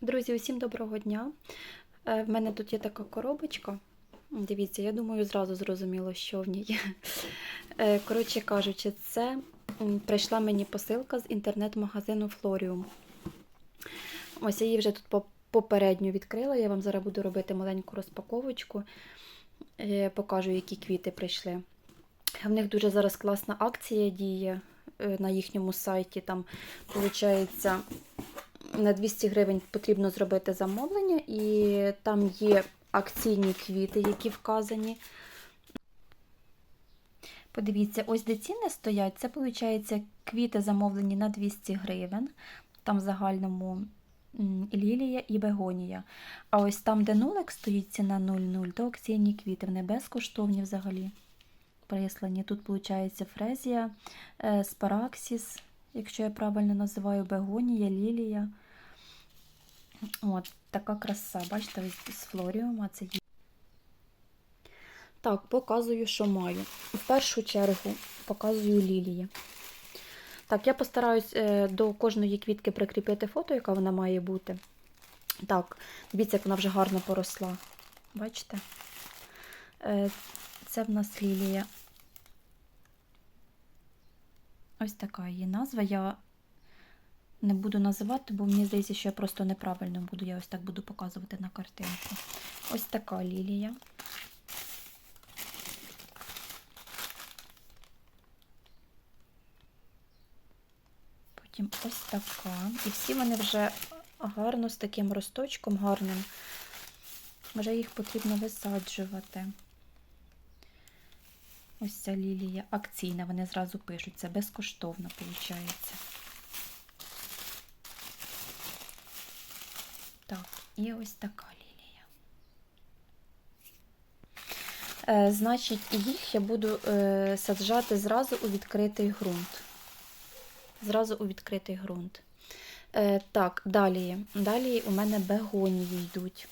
Друзі, усім доброго дня. Е, В мене тут є така коробочка. Дивіться, я думаю, зразу зрозуміло, що в ній. Е, Коротше кажучи, це прийшла мені посилка з інтернет-магазину Флоріум. Ось я її вже тут попередньо відкрила. Я вам зараз буду робити маленьку розпаковочку. Е, Покажу, які квіти прийшли. В них дуже зараз класна акція діє на їхньому сайті. Там, виходить, на 200 гривень потрібно зробити замовлення, і там є акційні квіти, які вказані. Подивіться, ось де ціни стоять. Це, виходить, квіти замовлені на 200 гривень. Там в загальному лілія і бегонія. А ось там, де нулик стоїть ціна 0,0, то акційні квіти. Вони безкоштовні взагалі. Прислані. Тут, виходить, фрезія, е, спараксіс, якщо я правильно називаю, бегонія, лілія. От, така краса, бачите, з флоріума це є. Так, показую, що маю. В першу чергу показую лілії. Так, я постараюсь е, до кожної квітки прикріпити фото, яка вона має бути. Так, дивіться, як вона вже гарно поросла. Бачите? Е, Це в нас лілія. Ось така її назва. Я не буду називати, бо мені здається, що я просто неправильно буду. Я ось так буду показувати на картинку. Ось така лілія. Потім ось така. І всі вони вже гарно з таким росточком гарним. Вже їх потрібно висаджувати. Ось ця лілія акційна, вони зразу пишуть, це безкоштовно, виходить. Так, і ось така лілія. Е, значить, їх я буду е, саджати зразу у відкритий ґрунт. Зразу у відкритий ґрунт. Е, так, далі. Далі у мене бегонії йдуть.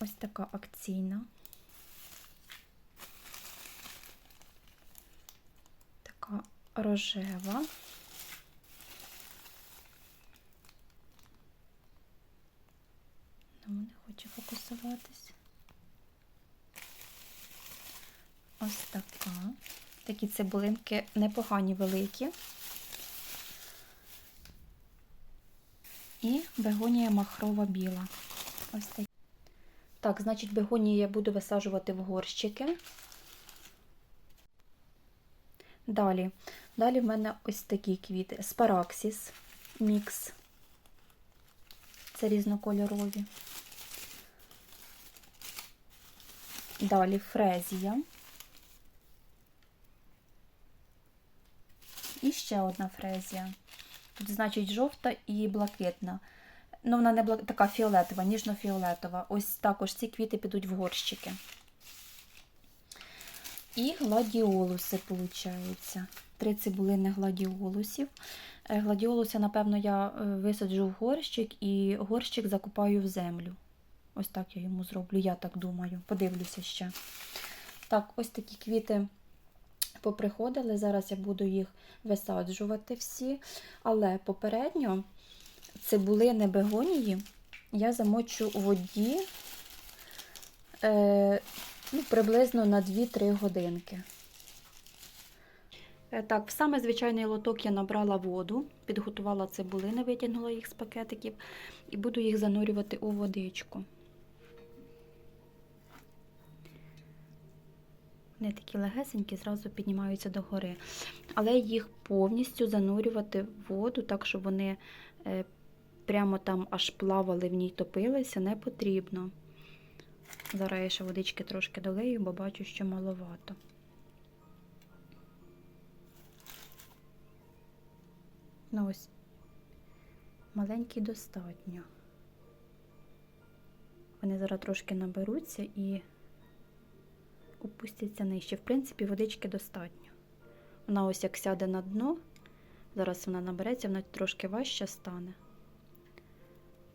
Ось така акційна. Така рожева. Ну, не хоче фокусуватись. Ось така. Такі цибулинки непогані великі. І бегонія махрова біла. Ось такі. Так, значить, бегонії я буду висаджувати в горщики. Далі. Далі в мене ось такі квіти. Спараксіс мікс. Це різнокольорові. Далі фрезія. І ще одна фрезія. Тут, значить, жовта і блакитна. Ну, вона не блак... така фіолетова, ніжно-фіолетова. Ось також ці квіти підуть в горщики. І гладіолуси, виходить. Три цибулини гладіолусів. Е, Гладіолуси, напевно, я е, висаджу в горщик і горщик закопаю в землю. Ось так я йому зроблю, я так думаю. Подивлюся ще. Так, ось такі квіти поприходили. Зараз я буду їх висаджувати всі. Але попередньо цибулини бегонії я замочу у воді е, ну, приблизно на 2-3 годинки. Е, Так, в саме звичайний лоток я набрала воду, підготувала цибулини, витягнула їх з пакетиків і буду їх занурювати у водичку. Вони такі легесенькі, зразу піднімаються догори. Але їх повністю занурювати в воду, так, щоб вони е, прямо там аж плавали в ній топилися, не потрібно. Зараз я ще водички трошки долею, бо бачу, що маловато. Ну ось, маленький достатньо. Вони зараз трошки наберуться і опустяться нижче. В принципі, водички достатньо. Вона ось як сяде на дно, зараз вона набереться, вона трошки важче стане,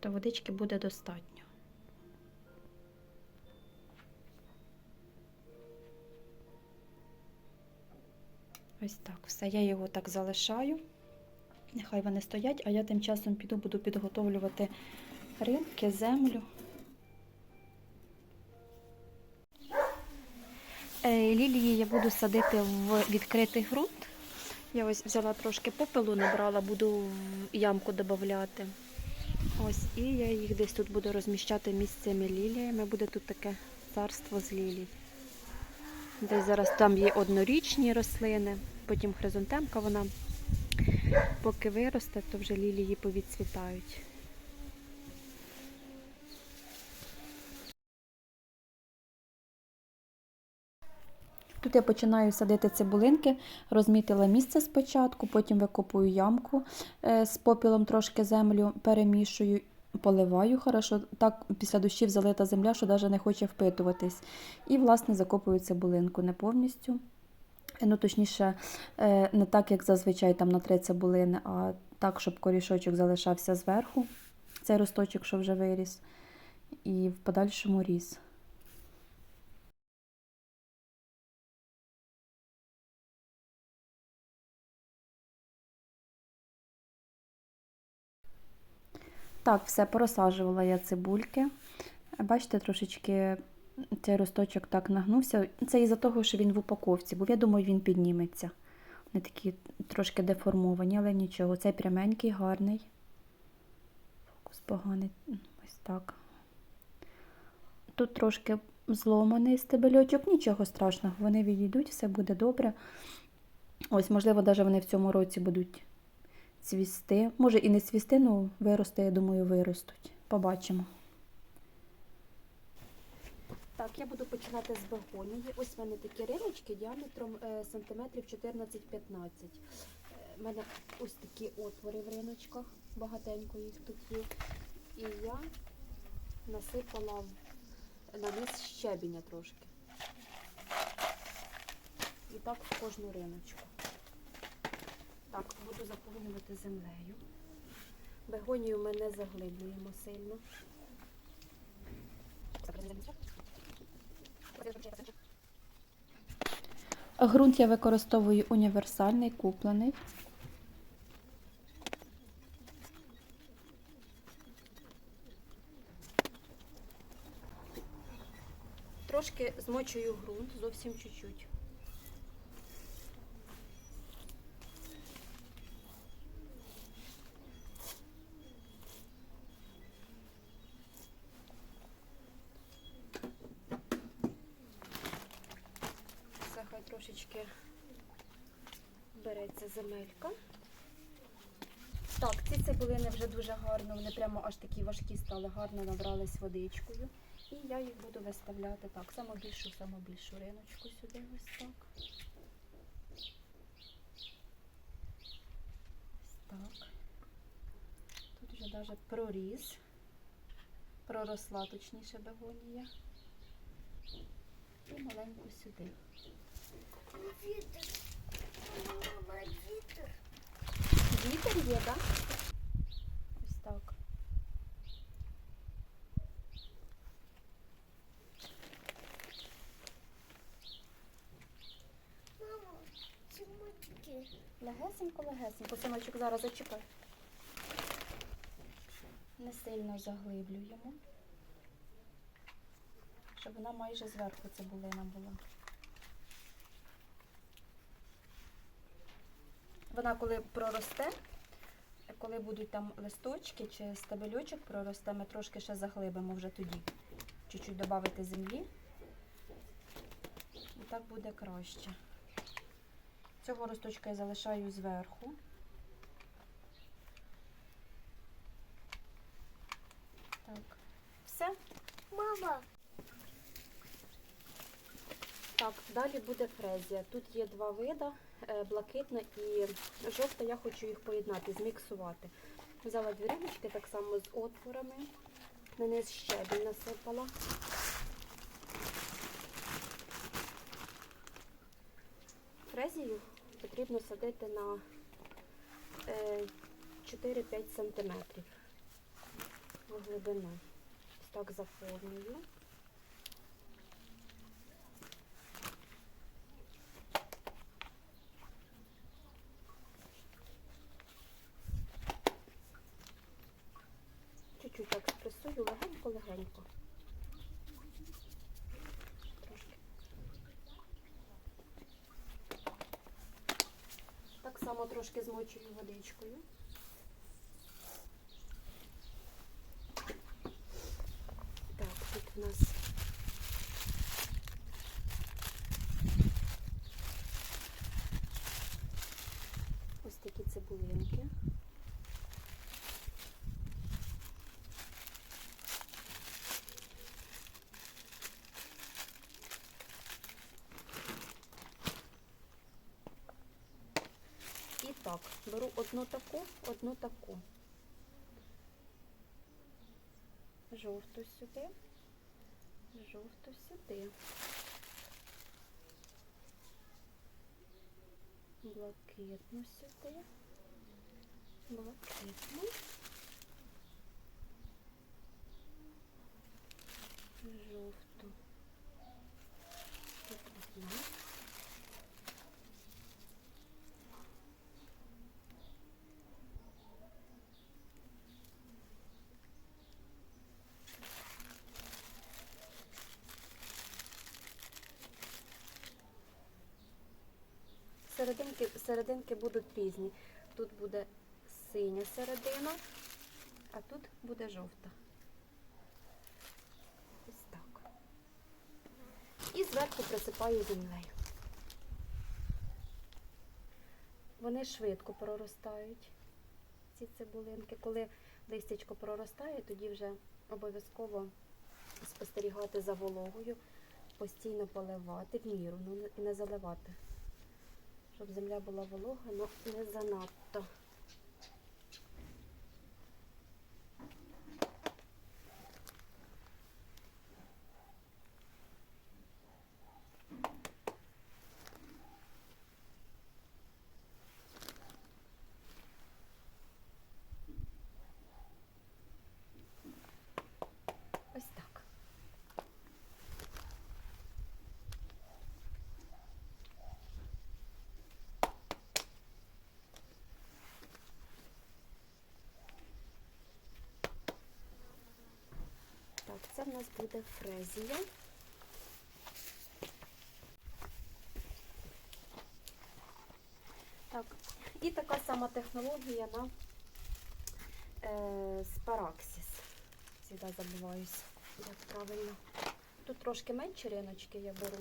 то водички буде достатньо. Ось так. Все, я його так залишаю. Нехай вони стоять, а я тим часом піду, буду підготовлювати рибки, землю. Лілії я буду садити в відкритий ґрунт. Я ось взяла трошки попелу, набрала, буду ямку додати. Ось, і я їх десь тут буду розміщати місцями ліліями. Буде тут таке царство з лілій. Десь зараз там є однорічні рослини, потім хризантемка вона. Поки виросте, то вже лілії повідцвітають. Тут я починаю садити цибулинки, розмітила місце спочатку, потім викопую ямку е, з попілом трошки землю, перемішую, поливаю хорошо. Так після дощів залита земля, що навіть не хоче впитуватись. І, власне, закопую цибулинку не повністю. Е, Ну, точніше, е, не так, як зазвичай там на три цибулини, а так, щоб корішочок залишався зверху, цей росточок, що вже виріс, і в подальшому ріс. Так, все, порозсаджувала я цибульки. Бачите, трошечки цей росточок так нагнувся. Це із-за того, що він в упаковці, бо я думаю, він підніметься. Вони такі трошки деформовані, але нічого. Цей пряменький, гарний. Фокус поганий. Ось так. Тут трошки зломаний стебельочок, нічого страшного, вони відійдуть, все буде добре. Ось, можливо, навіть вони в цьому році будуть цвісти. Може і не цвісти, ну вирости, я думаю, виростуть. Побачимо. Так, я буду починати з бегонії. Ось в мене такі риночки діаметром е, сантиметрів 14-15. Е, в мене ось такі отвори в риночках, багатенько їх тут є. І я насипала на низ щебіння трошки. І так в кожну риночку. Так, буду заповнювати землею. Бегонію ми не заглиблюємо сильно. Грунт я використовую універсальний, куплений. Трошки змочую ґрунт, зовсім чуть-чуть. Все хай трошечки береться земелька. Так, ці цибулини вже дуже гарно, вони прямо такі стали, гарно набрались водичкою. І я їх буду виставляти так, саму більшу, саму більшу риночку сюди ось так. Ось так. Тут вже навіть проріс. Проросла точніше бегонія. І маленьку сюди. Вітер. Вітер. Вітер є, так? Ось так. Мама, чому таке? Легесенько, легесенько. Синочок, зараз зачекай. Не сильно заглиблюємо. Щоб вона майже зверху цибулина була. Вона коли проросте, коли будуть там листочки чи стебельочок проросте, ми трошки ще заглибимо вже тоді. Чуть-чуть додати землі. І так буде краще. Цього росточка я залишаю зверху. Так, все. Мама, Так, далі буде фрезія. Тут є два вида, е, блакитна і жовта. Я хочу їх поєднати, зміксувати. Взяла дві рибочки так само з отворами. На низ щебінь насипала. Фрезію потрібно садити на е, 4-5 см глибину. Ось так заповнюю. Чуть-чуть так спресую легенько-легенько. Само трошки змочую водичкою. Так, тут у нас ось такі цибулинки. І так, беру одну таку, одну таку. Жовту сюди, жовту сюди. Блакитну сюди, блакитну. Жовту. Тут одна. Серединки, серединки будуть різні. Тут буде синя середина, а тут буде жовта. Ось так. І зверху присипаю землею. Вони швидко проростають, ці цибулинки. Коли листячко проростає, тоді вже обов'язково спостерігати за вологою, постійно поливати в міру, ну не заливати щоб земля була волога, але не занадто. Ось так. Так, це в нас буде фрезія. Так, і така сама технологія на е, спараксіс. Завжди забуваюся, як правильно. Тут трошки менші риночки я беру.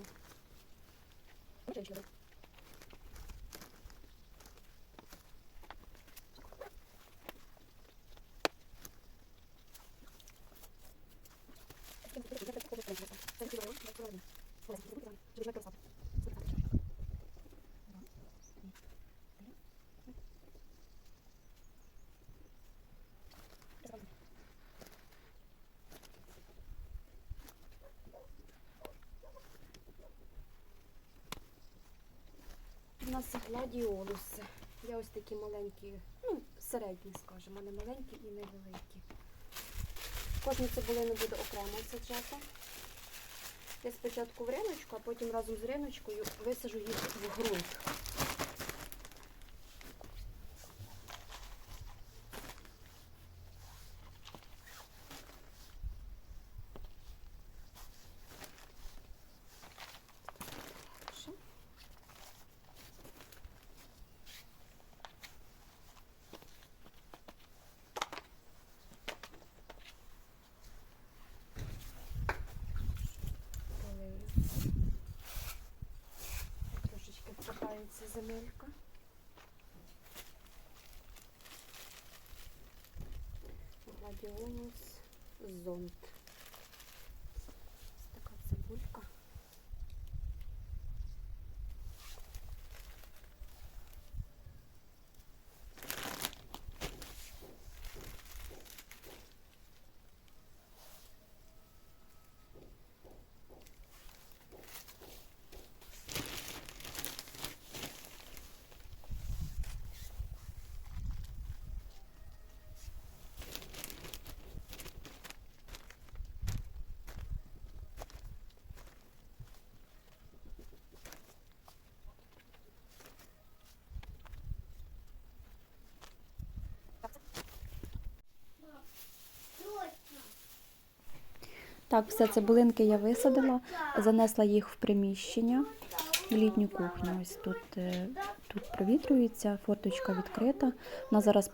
Нас гладіолуси. Я ось такі маленькі, ну, середні, скажімо, не маленькі і невеликі. Кожну цибулину буде окремо саджати. Я спочатку в риночку, а потім разом з риночкою висажу їх в ґрунт. Земелька. Гладіолус зонт. Ось така цибулька. Так, все цибулинки я висадила, занесла їх в приміщення, в літню кухню. Ось тут, е, тут провітрюється, форточка відкрита. Вона зараз